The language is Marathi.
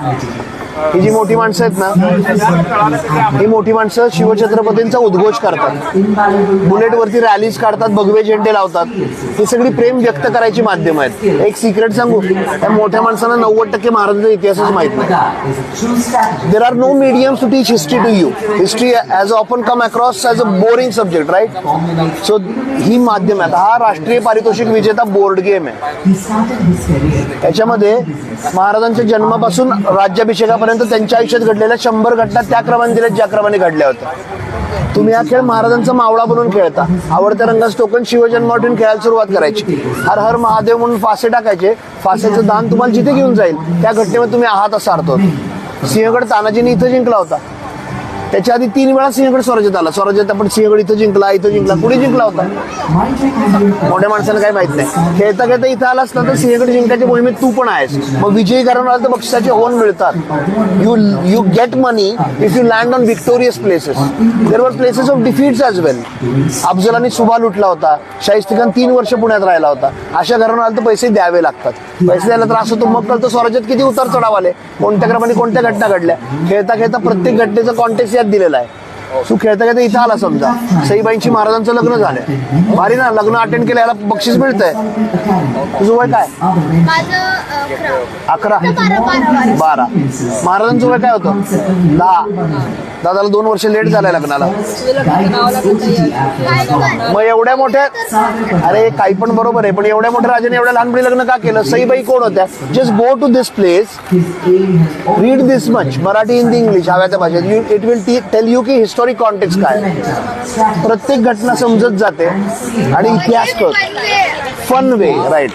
Oh. ही जी मोठी माणसं आहेत ना ही मोठी माणसं शिवछत्रपतींचा उद्घोष करतात. बुलेटवरती रॅलीज काढतात भगवे झेंडे लावतात. ही सगळी प्रेम व्यक्त करायची माध्यम आहेत. एक सिक्रेट सांगू? त्या मोठ्या माणसांना नव्वद टक्के महाराजांचा इतिहासच माहीत नाही. There are no medium to teach history to you history as often come across as a boring subject right so ही माध्यम आहेत हा राष्ट्रीय पारितोषिक विजेता बोर्ड गेम आहे. याच्यामध्ये महाराजांच्या जन्मापासून राज्याभिषेकापर्यंत त्यांच्या आयुष्यात घडलेल्या शंभर घटना त्या क्रमाने दिल्या ज्या क्रमाने घडल्या होत्या. तुम्ही हा खेळ महाराजांचा मावळा बनवून खेळता. आवडत्या रंगाचं टोकन शिवजन्मावरून खेळायला सुरुवात करायची. हर हर महादेव म्हणून फासे टाकायचे. फासेचं दान तुम्हाला जिथे घेऊन जाईल. त्या घटनेमध्ये तुम्ही आहात असा अर्थ होतो सिंहगड तानाजीने इथं जिंकला होता. त्याच्या आधी तीन वेळा सिंहगड स्वराज्यात आला. स्वराज्यात आपण सिंहगड इथं जिंकला इथं जिंकला. कुठे जिंकला होता? मोठ्या माणसाला काय माहीत नाही. खेळता खेळता इथं आला असला तर सिंहगड जिंकायच्या मोहिमेत तू पण आहेस. मग विजयी कारण आला तर बक्षिसाचे होन मिळतात. You you get money if you land on victorious places there were places of defeats as well अफजलांनी सुभा लुटला होता. शाहिस्ती खान तीन वर्ष पुण्यात राहिला होता. अशा घरावर आलं तर पैसे द्यावे लागतात. पैसे द्यायला त्रास होतो. मग कळतं स्वराज्यात किती उतार चढाव आले. कोणत्या क्रमाने कोणत्या घटना घडल्या. खेळता खेळता प्रत्येक घटनेचा कॉन्टेक्स्ट यात दिलेला आहे. तू खेळता खेळता इथं आला समजा. सईबाईंची महाराजांचं लग्न झालंय. भारी ना लग्न अटेंड केलं याला बक्षीस मिळतंय. तुझं वय काय? अकरा. बारा महाराजांचं वय काय होतं? दहा. दादाला दोन वर्ष लेट झालंय लग्नाला. मग एवढ्या मोठ्या अरे काही पण बरोबर आहे पण एवढ्या मोठ्या राजाने एवढ्या लहानपणी लग्न का केलं? सईबाई कोण होत्या? Just go to this place read this much Marathi Hindi English हव्या त्या भाषेत. इट विल टेल यू की हिस्टॉरिक कॉन्टेक्स्ट काय? प्रत्येक घटना समजत जाते आणि इतिहास कळतो. Fun way right